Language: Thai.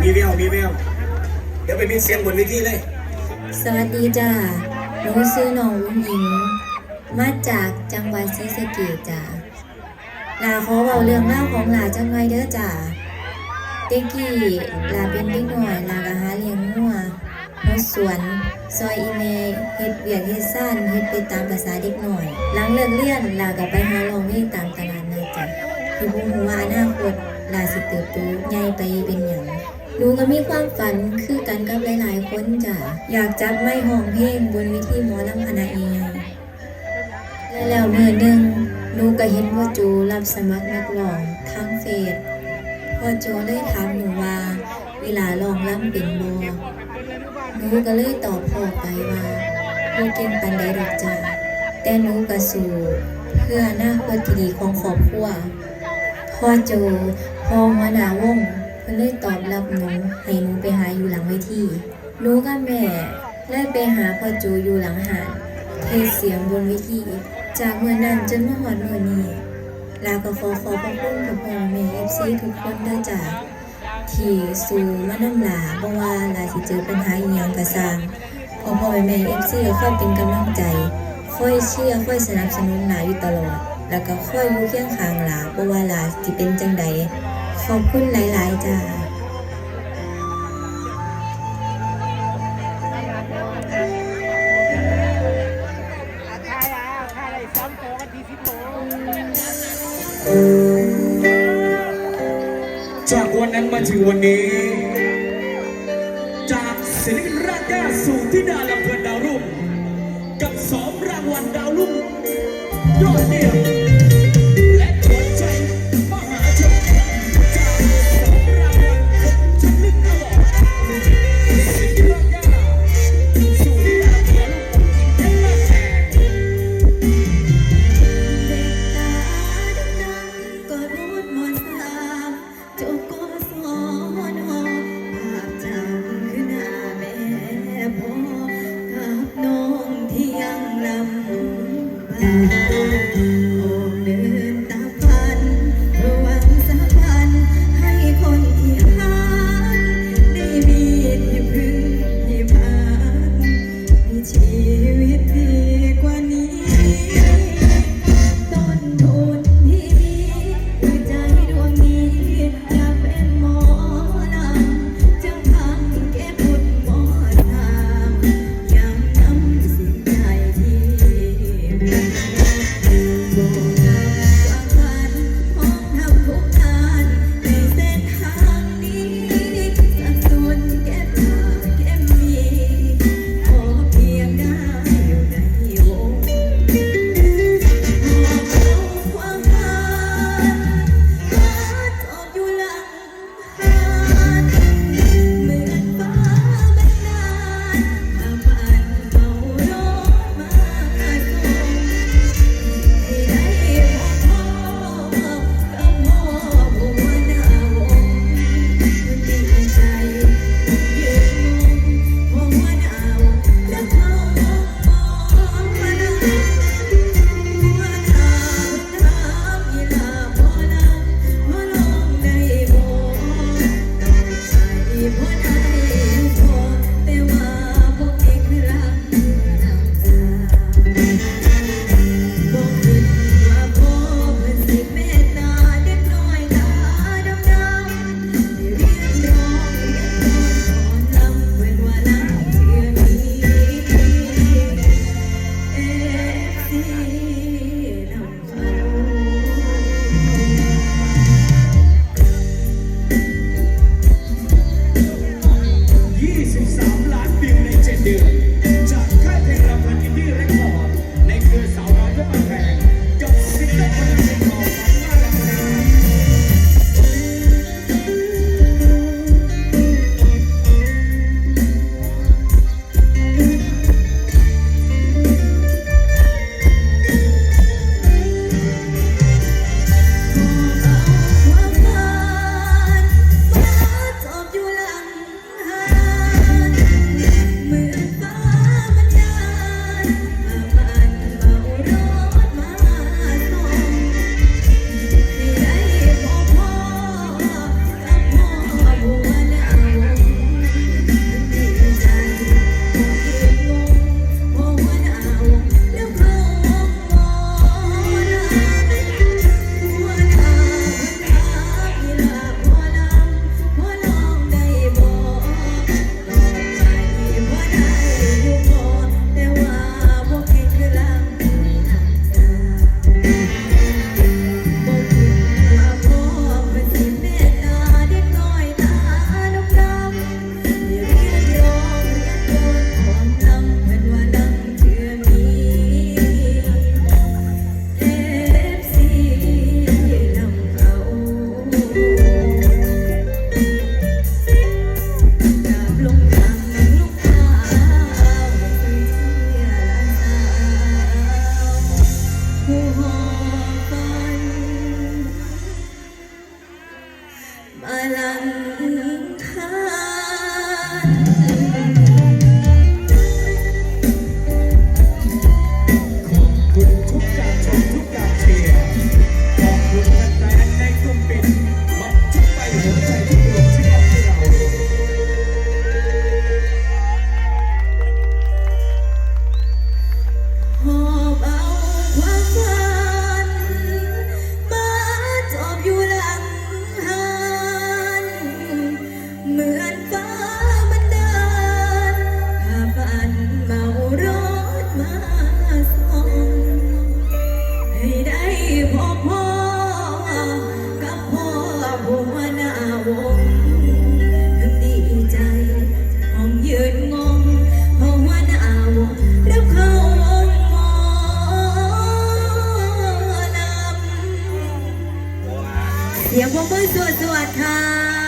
มีแววมีแววเดี๋ยวไปมิดเซียนบนนี้ที่เลย สวัสดีจ้าหนูซื้อน้องอุ้งอิง มาจากจังหวัดศรีสะเกษจ้า ลาขอเบาเรื่องเล่าของหลาจังไว้เด้อจ้าเด็กกี้ลาเป็นเด็กหน่อยลากะหาเลี้ยงงัวรถสวน ซอยอีเมเฮ็ดเวียกเฮ็ดซ่านเฮ็ดไปตามภาษาเด็กหน่อย หลังเลิกเรียนลาก็ไปหาลองเพลงตามตลาดนัดจ้ะที่บ่ฮู้ว่าอนาคตลาสิเติบโตใหญ่ไปเป็นหยังหนูก็มีความฝันคือกันกับหลายๆคนจ้ะอยากจับไม้ห้องเพลงบนวิธีหมอลำคณะเองและแล้วเมื่อหนึ่ง หนูก็เห็นพ่อจูรับสมัครนักร้องทางเฟซพ่อโจเลยถามหนูว่า เวลาร้องลำเป็นบ่หนูก็เลยตอบพ่อไปว่าบ่เก่งปานใดดอกจ้ะแต่หนูก็สู้เพื่ออนาคตที่ดีของครอบครัวพ่อโจพ่อหัวหน้าวงเพิ่นเลยตอบรับหนูให้หนูไปหาอยู่หลังเวทีหนูกับแม่เลยไปหาพ่อโจอยู่หลังหาดเทเสียงบนเวที จากเมื่อนั้นจนมาฮอดเมื่อนี้ลาก็ขอขอบพระคุณกับพ่อแม่ FC ทุกคนด้อจ้าที่สู่มานำลาบ่ว่าลาสิเจอปัญหาอีหยังก็สร้างพ่อพ่อแม่แม่ FC ก็ค่อยเป็นกำลังใจ ค่อยเชียร์คอยสนับสนุนหลาอยู่ตลอด แล้วก็ค่อยอยู่เคียงข้างหลาบ่ว่าลาสิเป็นจังใดขอบคุณหลาย ๆ จ้า วันนั้นมาถึงวันนี้ จากศิลปินรากแก้วสู่ที่ดาลำเพลินดาวรุ่งกับสองรางวัลดาวรุ่งยอดเยี่ยม Thank you. เสียงพวกมือสวดๆค่ะ